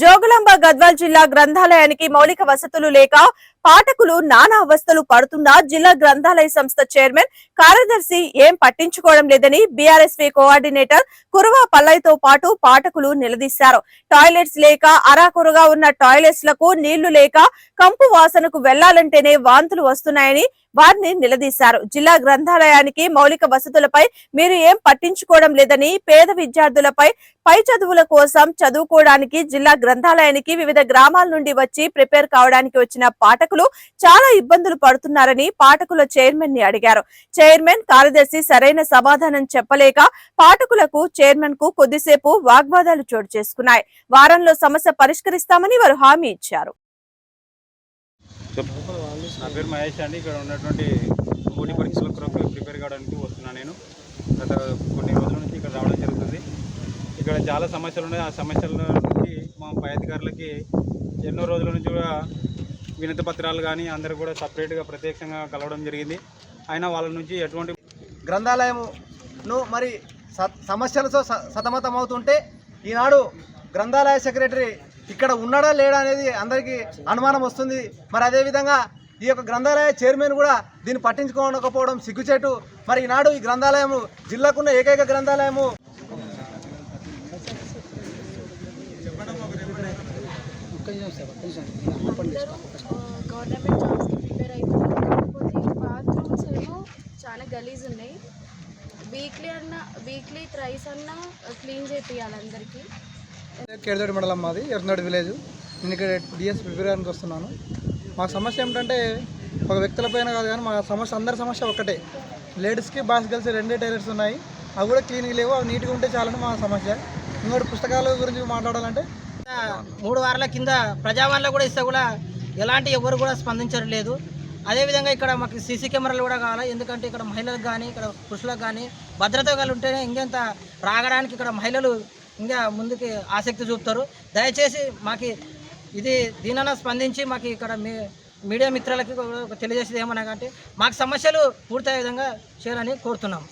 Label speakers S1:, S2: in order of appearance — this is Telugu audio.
S1: జోగులాంబ గద్వాల్ జిల్లా గ్రంథాలయానికి మౌలిక వసతులు లేక పాఠకులు నానా అవస్థలు పడుతున్నా జిల్లా గ్రంథాలయ సంస్థ చైర్మన్ కార్యదర్శి ఏం పట్టించుకోవడం లేదని బీఆర్ఎస్వీ కోఆర్డినేటర్ కురవా పల్లయ్యతో పాటు పాఠకులు నిలదీశారు. టాయిలెట్స్ లేక అరాకొరగా ఉన్న టాయిలెట్స్లకు నీళ్ళు లేక కంపు వాసనకు వెళ్ళాలంటేనే వాంతులు వస్తున్నాయని వారిని నిలదీశారు. జిల్లా గ్రంథాలయానికి మౌలిక వసతులపై మీరు ఏం పట్టించుకోవడం లేదని పేద విద్యార్థులపై పై చదువుల కోసం చదువుకోవడానికి జిల్లా గ్రంథాలయానికి వివిధ గ్రామాల నుండి వచ్చి ప్రిపేర్ కావడానికి వచ్చిన పాఠకులు చాలా ఇబ్బందులు పడుతున్నారని పాఠకుల చైర్మన్ని అడిగారు. చైర్మన్ కార్యదర్శి సరైన సమాధానం చెప్పలేక పాఠకులకు చైర్మన్కు కొద్దిసేపు వాగ్వాదాలు చోటు చేసుకున్నాయి. వారంలో సమస్య పరిష్కరిస్తామని వారు హామీ ఇచ్చారు.
S2: నా పేరు మహేష్ అండి. ఇక్కడ ఉన్నటువంటి పోటీ పరీక్షల కొరకు ప్రిపేర్ కావడానికి వస్తున్నాను నేను. గత కొన్ని రోజుల నుంచి ఇక్కడ రావడం జరుగుతుంది. ఇక్కడ చాలా సమస్యలు ఉన్నాయి. ఆ సమస్యల నుంచి మా పై అధికారులకి ఎన్నో రోజుల నుంచి కూడా వినతి పత్రాలు కానీ అందరూ కూడా సపరేట్గా ప్రత్యక్షంగా కలవడం జరిగింది. అయినా వాళ్ళ నుంచి ఎటువంటి
S3: గ్రంథాలయమును మరి సమస్యలతో స- సతమతమవుతుంటే ఈనాడు గ్రంథాలయ సెక్రటరీ ఇక్కడ ఉన్నాడా లేడా అనేది అందరికీ అనుమానం వస్తుంది. మరి అదేవిధంగా ఈ యొక్క గ్రంథాలయ చైర్మన్ కూడా దీన్ని పట్టించుకోకపోవడం సిగ్గుచేటు. మరి ఈనాడు ఈ గ్రంథాలయము జిల్లాకున్న ఏకైక గ్రంథాలయము
S4: గవర్నమెంట్ జాబ్స్కి ప్రిపేర్ అవుతుంది కాకపోతే బాత్రూమ్స్ ఏమో చాలా గలీజ్ ఉన్నాయి వీక్లీ అన్న వీక్లీ ట్రైస్ అన్న క్లీన్ చేపియాలి అందరికీ
S5: కేడదోడి మండలం మాది ఎర్రనోడి విలేజ్. నేను ఇక్కడ డిఎస్ ప్రిపేరానికి వస్తున్నాను. మా సమస్య ఏమిటంటే ఒక వ్యక్తులపైన కాదు కానీ మా సమస్య అందరి సమస్య ఒక్కటే. లేడీస్కి బాయ్స్ కలిసి రెండే టైలర్స్ ఉన్నాయి. అవి కూడా క్లీన్గా లేవు అవి నీట్గా ఉంటే చాలని మా సమస్య. ఇంకోటి పుస్తకాల గురించి మాట్లాడాలంటే
S6: మూడు వారాల కింద ప్రజావాణిలో కూడా ఇస్తే కూడా ఎలాంటి ఎవరు కూడా స్పందించడం లేదు. అదేవిధంగా ఇక్కడ మాకు సీసీ కెమెరాలు కూడా కావాలి. ఎందుకంటే ఇక్కడ మహిళలకు కానీ ఇక్కడ పురుషులకు కానీ భద్రత కలిగి ఉంటేనే ఇంకెంత రాగడానికి ఇక్కడ మహిళలు ఇంకా ముందుకి ఆసక్తి చూపుతారు. దయచేసి మాకు ఇది దీనన్నా స్పందించి మాకు ఇక్కడ మీ మీడియా మిత్రులకి తెలియజేసేది ఏమనగా కంటే మాకు సమస్యలు పూర్తయ్యే విధంగా చేయాలని కోరుతున్నాము